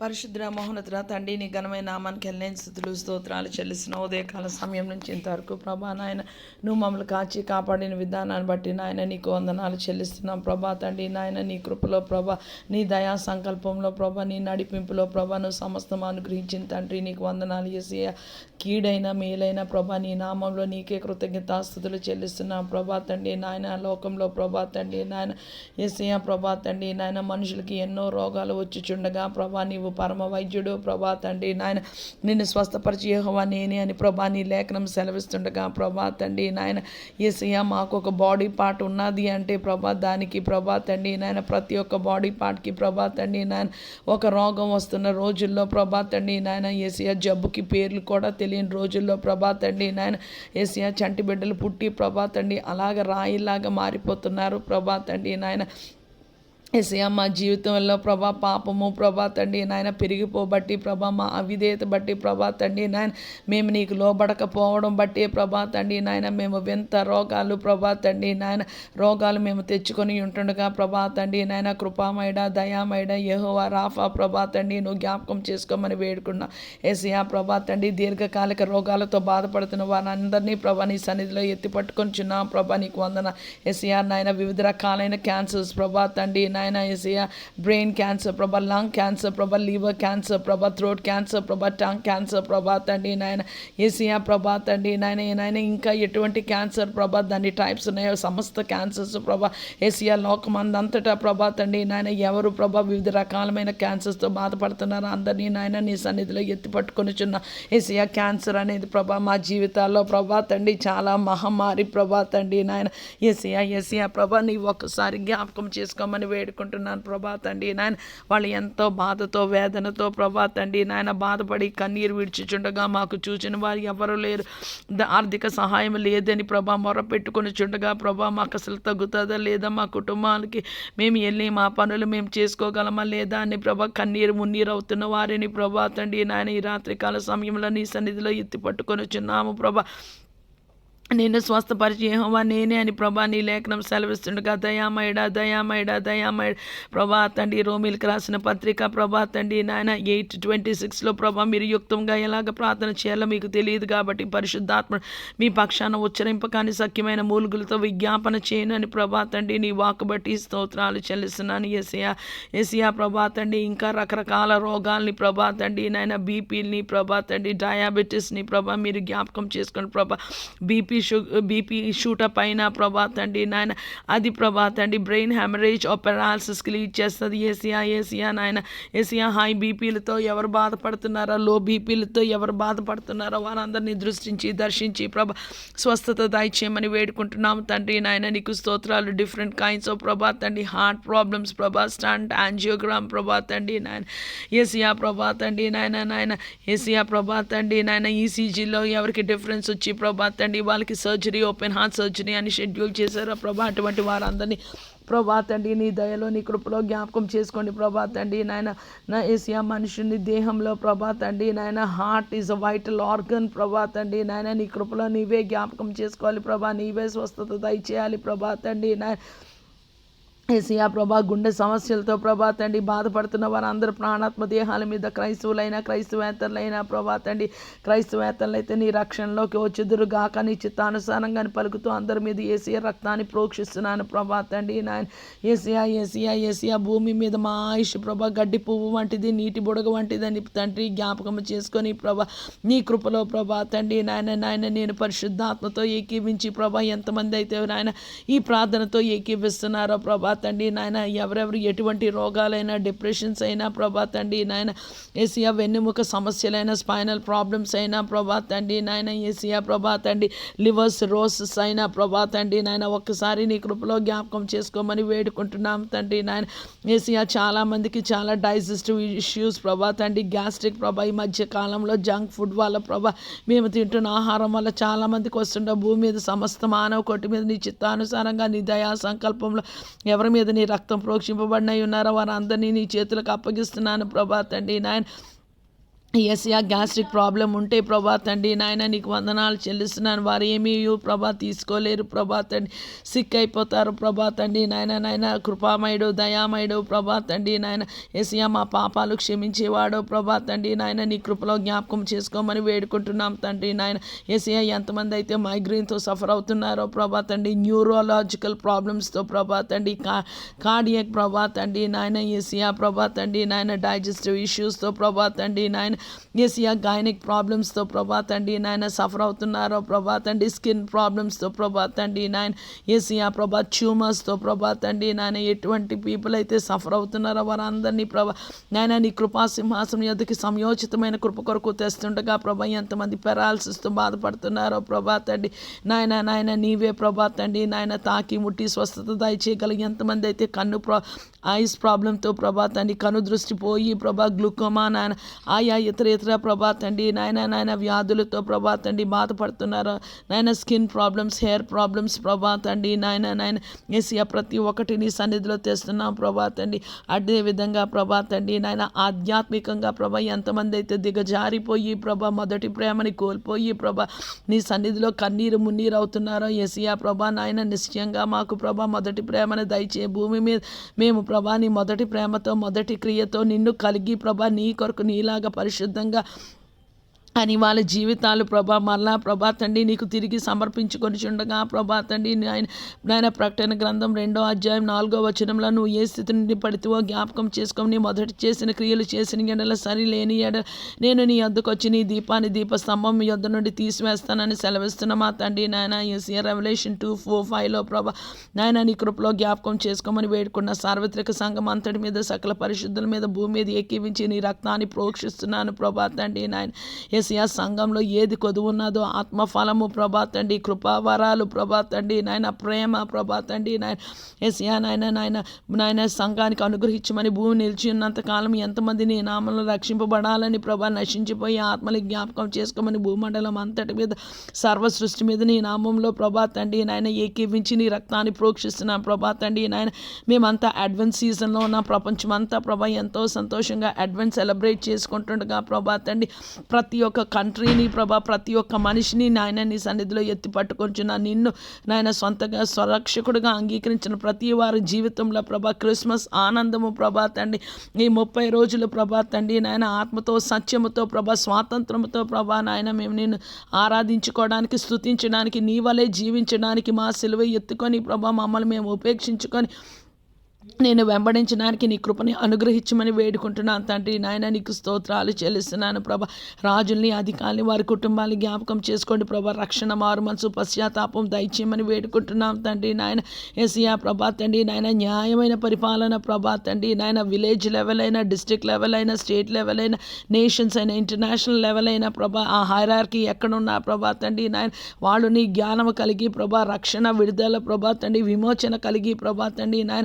పరిశుద్ర మహోన్నతుల తండ్రి నీ ఘనమైన నామానికి వెళ్ళని స్థుతులు స్తోత్రాలు చెల్లిసిన ఉదయకాల సమయం నుంచి ఇంతవరకు ప్రభా నాయన నువ్వు మమ్మల్ని కాచి కాపాడిన విధానాన్ని బట్టి నాయన నీకు వందనాలు చెల్లిస్తున్నాం. ప్రభా తండ్రి నాయన నీ కృపలో ప్రభా నీ దయా సంకల్పంలో ప్రభా నీ నడిపింపులో ప్రభా నువ్వు సమస్తం అనుగ్రహించిన తండ్రి నీకు వందనాలు చేసి కీడైన మేలైన ప్రభా నీ నామంలో నీకే కృతజ్ఞతాస్థుతులు చెల్లిస్తున్నాం. ప్రభా తండ్రి నాయన లోకంలో ప్రభా తండ్రి నాయన ఏసయ ప్రభా తండ్రి నాయన మనుషులకి ఎన్నో రోగాలు వచ్చుచుండగా ప్రభా నీవు పరమ వైద్యుడు ప్రభా తండ్రి నాయన నిన్ను స్వస్థపరిచి యహోవా నేనే అని ప్రభా నీ లేఖనం సెలవిస్తుండగా ప్రభా తండ్రి నాయన ఏసయ్య మాకు ఒక బాడీ పార్ట్ ఉన్నది అంటే ప్రభా దానికి ప్రభా తండ్రి నాయన ప్రతి ఒక్క బాడీ పార్ట్కి ప్రభా తండ్రి నాయన ఒక రోగం వస్తున్న రోజుల్లో ప్రభా తండ్రి నాయన ఏసీఆ జబ్బుకి పేర్లు కూడా తెలియని రోజుల్లో ప్రభా తండ్రి నాయన ఏసీఆ చంటి బిడ్డలు పుట్టి ప్రభా తండ్రి అలాగ రాయిలాగా మారిపోతున్నారు ప్రభా తండ్రి నాయన. ఎసయ మా జీవితంలో ప్రభా పాపము ప్రభా తండ్రి నాయన పెరిగిపోబట్టి ప్రభా మా అవిధేయత బట్టి ప్రభా తండ్రి నాయన మేము నీకు లోబడకపోవడం బట్టి ప్రభా తండ్రి నాయన మేము వింత రోగాలు ప్రభా తండ్రి నాయన రోగాలు మేము తెచ్చుకొని ఉంటుండగా ప్రభా తండ్రి నాయన కృపామైడ దయామైడ యహోవా రాఫా ప్రభా తండ్రి నువ్వు జ్ఞాపకం చేసుకోమని వేడుకున్నా. ఎసయా ప్రభా తండ్రి దీర్ఘకాలిక రోగాలతో బాధపడుతున్న వారందరినీ ప్రభా నీ సన్నిధిలో ఎత్తి పట్టుకొని చున్నా. ప్రభా నీకు వందన. ఎసయా నాయన వివిధ రకాలైన క్యాన్సర్స్ ప్రభా తండ్రి నాయన ఏసయ్య. బ్రెయిన్ క్యాన్సర్ ప్రభా లంగ్ క్యాన్సర్ ప్రభా లివర్ క్యాన్సర్ ప్రభా థ్రోట్ క్యాన్సర్ ప్రభా టంగ్ క్యాన్సర్ ప్రభా తండ్రి నాయన. ఏసయ్య ప్రభా తండ్రి నాయన నాయన ఇంకా ఎటువంటి క్యాన్సర్ ప్రభా దాని టైప్స్ ఉన్నాయో సమస్త క్యాన్సర్స్ ప్రభా. ఏసీఆ లోకమందంతటా ప్రభా తండ్రి నాయన ఎవరు ప్రభా వివిధ రకాలమైన క్యాన్సర్స్తో బాధపడుతున్నారు అందరినీ నాయన నీ సన్నిధిలో ఎత్తి పట్టుకొని చున్న. ఏసీఆ క్యాన్సర్ అనేది ప్రభా మా జీవితాల్లో ప్రభా తండ్రి చాలా మహమ్మారి ప్రభా తండ్రి నాయన. ఏసీఆ ఏసీఆ ప్రభా నీ ఒక్కసారి జ్ఞాపకం చేసుకోమని వేడు వేడుకుంటున్నాను ప్రభా తండ్రి. నాయన వాళ్ళు ఎంతో బాధతో వేదనతో ప్రభా తండ్రి నాయన బాధపడి కన్నీరు విడిచిచుండగా మాకు చూచిన వారు ఎవరు లేరు. ఆర్థిక సహాయం లేదని ప్రభా మొర పెట్టుకొని చుండగా ప్రభా మాకు అసలు తగ్గుతుందా లేదా? మా కుటుంబాలకి మేము వెళ్ళి మా పనులు మేము చేసుకోగలమా లేదా అని ప్రభా కన్నీరు మున్నీరు అవుతున్న వారిని ప్రభా తండ్రి నాయన ఈ రాత్రికాల సమయంలో నీ సన్నిధిలో ఎత్తి పట్టుకొని చున్నాము ప్రభా. నిన్ను స్వస్థపరిచి ఏహోవా నేనే అని ప్రభా నీ లేఖనం సెలవిస్తుండగా దయామయుడా దయామయుడా దయామయుడ. ప్రభా తండ్రి రోమిల్కి రాసిన పత్రిక ప్రభా తండ్రి నాయన ఎయిట్ ట్వంటీ సిక్స్లో ప్రభా మీరు యుక్తంగా ఎలాగ ప్రార్థన చేయాలో మీకు తెలియదు కాబట్టి పరిశుద్ధాత్మ మీ పక్షాన ఉచ్చరింపకాని సఖ్యమైన మూలుగులతో విజ్ఞాపన చేయను అని ప్రభా తండ్రి నీ వాక్ బట్టి స్తోత్రాలు చెల్లిస్తున్నాను. ఎసియా ఎసియా ప్రభా తండ్రి ఇంకా రకరకాల రోగాల్ని ప్రభా తండ్రి నాయన బీపీని ప్రభా తండ్రి డయాబెటీస్ని ప్రభా మీరు జ్ఞాపకం చేసుకోండి ప్రభా బీపీ షుగర్ బీపీ షూటప్ పైన ప్రభా తండ్రి నాయన అది ప్రభా తండ్రి బ్రెయిన్ హెమరేజ్ పెరాలసిస్కి లీడ్ చేస్తుంది. ఏసియా ఏసియా నాయన ఏసియా హై బీపీలతో ఎవరు బాధపడుతున్నారో? లో బీపీలతో ఎవరు బాధపడుతున్నారో? వారందరినీ దృష్టించి దర్శించి ప్రభా స్వస్థత దయచేయమని వేడుకుంటున్నాము తండ్రి నాయన. నీకు స్తోత్రాలు డిఫరెంట్ కైండ్స్ ఆఫ్ ప్రభా తండ్రి హార్ట్ ప్రాబ్లమ్స్ ప్రభా స్టంట్ యాంజియోగ్రామ్ ప్రభా తండ్రి నాయన. ఏసియా ప్రభా తండ్రి నాయన నాయన. ఏసియా ప్రభా తండ్రి నాయన. ఈసీజీలో ఎవరికి డిఫరెన్స్ వచ్చి ప్రభా తండ్రి వాళ్ళకి సర్జరీ ఓపెన్ హార్ట్ సర్జరీ అని షెడ్యూల్ చేశారు. ప్రభా అటువంటి వారందరినీ ప్రభా తండ్రి నీ దయలో నీ కృపలో జ్ఞాపకం చేసుకోండి. ప్రభా తండ్రి నాయన నా ఏసియా మనుషుని దేహంలో ప్రభా తండ్రి నాయన heart is a vital organ ప్రభా తండ్రి నాయన నీ కృపలో నీవే జ్ఞాపకం చేసుకోవాలి. ప్రభా నీవే స్వస్థత దయచేయాలి. ప్రభా తండ్రి నాయన ఏసియా ప్రభా గుండె సమస్యలతో ప్రభా తండ్రి బాధపడుతున్న వారందరూ ప్రాణాత్మ దేహాల మీద క్రైస్తవులైన క్రైస్తవేతరులైన ప్రభా తండ్రి క్రైస్తవేతరులు అయితే నీ రక్షణలోకి వచ్చుదురు గాక నీ చిత్తానుసారంగా పలుకుతూ అందరి మీద ఏసీఆ రక్తాన్ని ప్రోక్షిస్తున్నాను ప్రభా తండ్రి నాయన. ఏసీఆ ఏసీఆ ఏసీఆ భూమి మీద మా ఆయుష్ ప్రభా గడ్డి పువ్వు వంటిది నీటి బుడగ వంటిదని తండ్రి జ్ఞాపకం చేసుకొని ప్రభా నీ కృపలో ప్రభా తండ్రి నాయన నాయన నేను పరిశుద్ధాత్మతో ఏకీవించి ప్రభా ఎంతమంది అయితే నాయన ఈ ప్రార్థనతో ఏకీవిస్తున్నారో ప్రభా ప్రభాతండి. నాయన ఎవరెవరు ఎటువంటి రోగాలైనా డిప్రెషన్స్ అయినా ప్రభాతండి. నాయన ఏసియా వెన్నుముక సమస్యలైన స్పైనల్ ప్రాబ్లమ్స్ అయినా ప్రభాతండి. నాయన ఏసియా ప్రభాతండి. లివర్స్ రోసెస్ అయినా ప్రభాతండి. నాయన ఒక్కసారి నీ కృపలో జ్ఞాపకం చేసుకోమని వేడుకుంటున్నాం తండ్రి. నాయన ఏసియా చాలామందికి చాలా డైజెస్టివ్ ఇష్యూస్ ప్రభాతండి. గ్యాస్ట్రిక్ ప్రభా ఈ మధ్య కాలంలో జంక్ ఫుడ్ వల్ల ప్రభా మేము తింటున్న ఆహారం వల్ల చాలామందికి వస్తుండే. భూమి మీద సమస్త మానవ కొట్టి మీద నీ చిత్తానుసారంగా నీ దయా సంకల్పంలో ఎవరి మీద నీ రక్తం ప్రోక్షింపబడినై ఉన్నారో వారందరినీ నీ చేతులకు అప్పగిస్తున్నాను ప్రభా తండ్రి నాయన. ఎస్యా గ్యాస్ట్రిక్ ప్రాబ్లం ఉంటే ప్రభా తండ్రి నాయన నీకు వందనాలు చెల్లిస్తున్నాను. వారు ఏమీ ప్రభా తీసుకోలేరు ప్రభా తండ్రి సిక్ అయిపోతారు ప్రభా తండ్రి నాయన నాయన కృపామయుడు దయామయుడు ప్రభా తండ్రి నాయన ఎస్యా మా పాపాలు క్షమించేవాడు ప్రభా తండ్రి నాయన నీ కృపలో జ్ఞాపకం చేసుకోమని వేడుకుంటున్నాం తండ్రి. నాయన ఎస్యా ఎంతమంది అయితే మైగ్రేన్తో సఫర్ అవుతున్నారో ప్రభా తండ్రి న్యూరోలాజికల్ ప్రాబ్లమ్స్తో ప్రభా తండ్రి కా కార్డియక్ ప్రభా తండ్రి నాయన ఎస్యా ప్రభా తండ్రి నాయన డైజెస్టివ్ ఇష్యూస్తో ప్రభా తండ్రి నాయన ఏసియా గైనిక్ ప్రాబ్లమ్స్తో ప్రభా తండ్రి నాయన సఫర్ అవుతున్నారో ప్రభా తండ్రి స్కిన్ ప్రాబ్లమ్స్తో ప్రభా తండ్రి నాయన ఏసియా ప్రభా ట్యూమర్స్తో ప్రభా తండ్రి నాయన ఎటువంటి పీపుల్ అయితే సఫర్ అవుతున్నారో వారందరినీ ప్రభా నాయన నీ కృపా సింహాసనం ఎదుకి సంయోచితమైన కృప కొరకు తెస్తుండగా ప్రభా ఎంతమంది పెరాలసిస్తో బాధపడుతున్నారో ప్రభా తండ్రి నాయన నాయన నీవే ప్రభా తండ్రి నాయన తాకి ముట్టి స్వస్థత దయచేయగలిగి ఎంతమంది అయితే కన్ను ప్రా ఐస్ ప్రాబ్లంతో ప్రభా తండ్రి కను దృష్టి పోయి ప్రభా గ్లూకోమా నాయన ఆయా ఇతర ఇతర ప్రభా తండ్రి. నాయన నాయన వ్యాధులతో ప్రభా తండ్రి బాధపడుతున్నారు? నాయన స్కిన్ ప్రాబ్లమ్స్ హెయిర్ ప్రాబ్లమ్స్ ప్రభా తండ్రి. నాయన నాయన ఏసియా ప్రతి ఒక్కటిని సన్నిధిలో తెస్తున్నాం ప్రభా తండ్రి. అదే విధంగా ప్రభా తండ్రి నాయన ఆధ్యాత్మికంగా ప్రభా ఎంతమంది అయితే దిగజారిపోయి ప్రభా మొదటి ప్రేమని కోల్పోయి ప్రభా నీ సన్నిధిలో కన్నీరు మున్నీరు అవుతున్నారో ఏసియా ప్రభా నాయన నిశ్చయంగా మాకు ప్రభా మొదటి ప్రేమను దయచే భూమి మీద మేము ప్రభా నీ మొదటి ప్రేమతో మొదటి క్రియతో నిన్ను కలిగి ప్రభా నీ కొరకు నీలాగా పరిశుద్ధంగా అని వాళ్ళ జీవితాలు ప్రభా మరలా ప్రభా తండ్రి నీకు తిరిగి సమర్పించుకొని చుండగా ప్రభా తండ్రి నాయన నాయన ప్రకటన గ్రంథం రెండో అధ్యాయం నాలుగో వచనంలో నువ్వు ఏ స్థితి నుండి పడితేవో జ్ఞాపకం చేసుకొని మొదటి చేసిన క్రియలు చేసిన ఎడల సరి లేని ఎడ నేను నీ వద్దకు వచ్చి నీ దీపాన్ని దీపస్తంభం మీ యొద్ద నుండి తీసివేస్తానని సెలవిస్తున్న మా తండ్రి నాయన ఎస్ఏ రెవల్యూషన్ టూ ఫోర్ ఫైవ్లో ప్రభా నాయన నీ కృపలో జ్ఞాపకం చేసుకోమని వేడుకున్న సార్వత్రిక సంఘం అంతటి మీద సకల పరిశుద్ధుల మీద భూమి మీద ఎక్కివించి నీ రక్తాన్ని ప్రోక్షిస్తున్నాను ప్రభా తండ్రి నాయన. ఏసియా సంఘంలో ఏది కొదువు ఉన్నదో ఆత్మఫలము ప్రభా తండ్రి కృపావరాలు ప్రభా తండ్రి నాయన ప్రేమ ప్రభా తండ్రి నాయన ఏసియా నాయన నాయన నాయన సంఘానికి అనుగ్రహించమని భూమి నిలిచి ఉన్నంత కాలం ఎంతమంది నీ నామంలో రక్షింపబడాలని ప్రభా నశించిపోయి ఆత్మని జ్ఞాపకం చేసుకోమని భూమండలం అంతటి మీద సర్వ సృష్టి మీద నీ నామంలో ప్రభా తండ్రి నాయన ఏకీవించి నీ రక్తాన్ని ప్రోక్షిస్తున్నాం ప్రభా తండ్రి నాయన మేమంతా అడ్వెన్స్ సీజన్లో ఉన్న. ప్రపంచం అంతా ప్రభా ఎంతో సంతోషంగా అడ్వెన్స్ సెలబ్రేట్ చేసుకుంటుండగా ప్రభా తండ్రి ప్రతి ఒక్క కంట్రీని ప్రభా ప్రతి ఒక్క మనిషిని నాయన నీ సన్నిధిలో ఎత్తి పట్టుకొంచున్న నిన్ను నాయన సొంతగా స్వరక్షకుడుగా అంగీకరించిన ప్రతి వారి జీవితంలో ప్రభా క్రిస్మస్ ఆనందము ప్రభా తండ్రి. ఈ ముప్పై రోజులు ప్రభా తండ్రి నాయన ఆత్మతో సత్యముతో ప్రభా స్వాతంత్రంతో ప్రభా నాయన మేము నిన్ను ఆరాధించుకోవడానికి స్థుతించడానికి నీ వలే జీవించడానికి మా సిలువ ఎత్తుకొని ప్రభా మమ్మల్ని మేము ఉపేక్షించుకొని నేను వెంబడించడానికి నీ కృపని అనుగ్రహించమని వేడుకుంటున్నాను తండ్రి. నాయన నీకు స్తోత్రాలు చెల్లిస్తున్నాను ప్రభా. రాజుల్ని అధికారులు వారి కుటుంబాన్ని జ్ఞాపకం చేసుకోండి ప్రభా. రక్షణ మారు మనసు పశ్చాత్తాపం దయచేయమని వేడుకుంటున్నాం తండ్రి. నాయన ఏసియా ప్రభా తండ్రి నాయన న్యాయమైన పరిపాలన ప్రభా తండ్రి. నాయన విలేజ్ లెవెల్ అయినా డిస్ట్రిక్ట్ లెవెల్ అయినా స్టేట్ లెవెల్ అయినా నేషన్స్ అయినా ఇంటర్నేషనల్ లెవెల్ అయినా ప్రభా ఆ హైరార్కి ఎక్కడున్నా ప్రభా తండ్రి. నాయన వాళ్ళు నీ జ్ఞానం కలిగి ప్రభా రక్షణ విడుదల ప్రభా తండ్రి విమోచన కలిగి ప్రభా తండ్రి. నాయన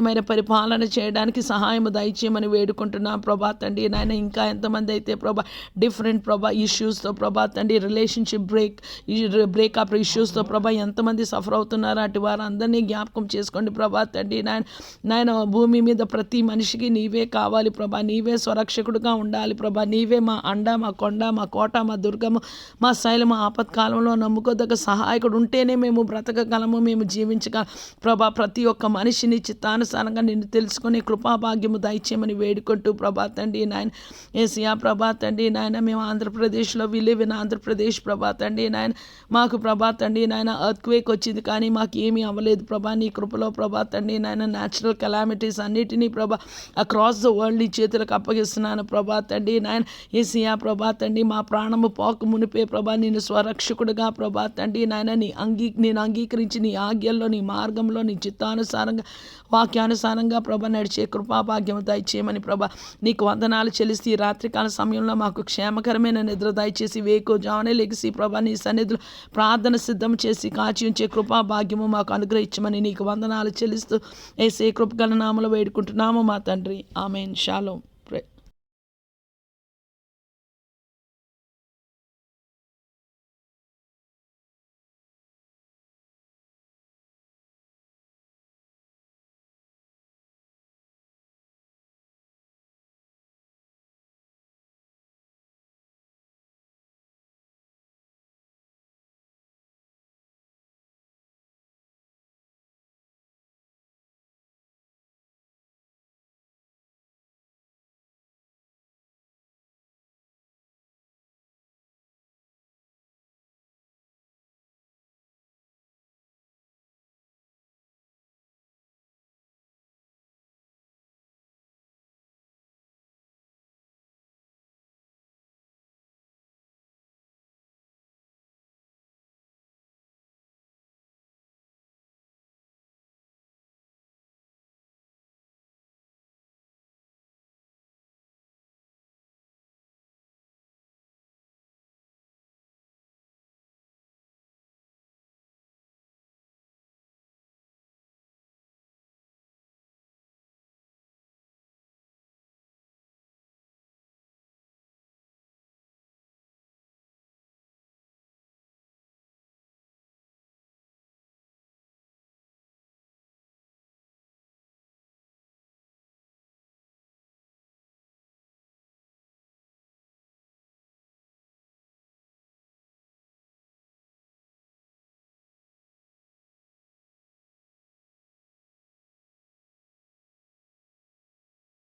న్యాయమైన పరిపాలన చేయడానికి సహాయం దయచేయమని వేడుకుంటున్నాం. ప్రభా తండ్రి నాయన ఇంకా ఎంతమంది అయితే ప్రభా డిఫరెంట్ ప్రభా ఇష్యూస్తో ప్రభా తండ్రి రిలేషన్షిప్ బ్రేక్ బ్రేకప్ ఇష్యూస్తో ప్రభా ఎంతమంది సఫర్ అవుతున్నారో అటు వారందరినీ జ్ఞాపకం చేసుకోండి ప్రభా తండ్రి నాయన. నాయన భూమి మీద ప్రతి మనిషికి నీవే కావాలి ప్రభా నీవే స్వరక్షకుడుగా ఉండాలి ప్రభా నీవే మా అండ మా కొండ మా కోట మా దుర్గము మా శైలము ఆపత్కాలంలో నమ్ముకోదగ్గ సహాయకుడు ఉంటేనే మేము బ్రతకగలము మేము జీవించగలం. ప్రభా ప్రతి ఒక్క మనిషిని చిత్తాను చిత్తానుసారంగా నిన్ను తెలుసుకొని కృపాభాగ్యము దయచేయమని వేడుకుంటూ ప్రభా తండ్రి నాయన ఏసియా ప్రభా తండ్రి నాయన మేము ఆంధ్రప్రదేశ్లో విలివిన ఆంధ్రప్రదేశ్ ప్రభా తండ్రి నాయన. మాకు ప్రభా తండ్రి నాయన అర్త్క్వేక్ వచ్చింది కానీ మాకు ఏమీ అవ్వలేదు ప్రభా. నీ కృపలో ప్రభా తండ్రి నాయన న్యాచురల్ కెలామిటీస్ అన్నిటినీ ప్రభా అక్రాస్ ద వరల్డ్ నీ చేతులకు అప్పగిస్తున్నాను ప్రభా తండ్రి నాయన. ఏసియా ప్రభా తండ్రి మా ప్రాణము పోక మునిపే ప్రభా నేను స్వరక్షకుడుగా ప్రభా తండ్రి నాయన నీ అంగీ నేను అంగీకరించి నీ ఆజ్ఞల్లో నీ మార్గంలో నీ చిత్తానుసారంగా వాక్యానుసారంగా ప్రభ నడిచే కృపాభాగ్యం దయచేయమని ప్రభ నీకు వందనాలు చెల్లిస్తూ ఈ రాత్రికాల సమయంలో మాకు క్షేమకరమైన నిద్ర దయచేసి వేకు జావనే లెగిసి ప్రభ నీ సన్నిధులు ప్రార్థన సిద్ధం చేసి కాచి ఉంచే కృపాభాగ్యము మాకు అనుగ్రహించమని నీకు వందనాలు చెల్లిస్తూ ఏసే కృపగల నామలు వేడుకుంటున్నాము మా తండ్రి. ఆమెన్. షాలోం.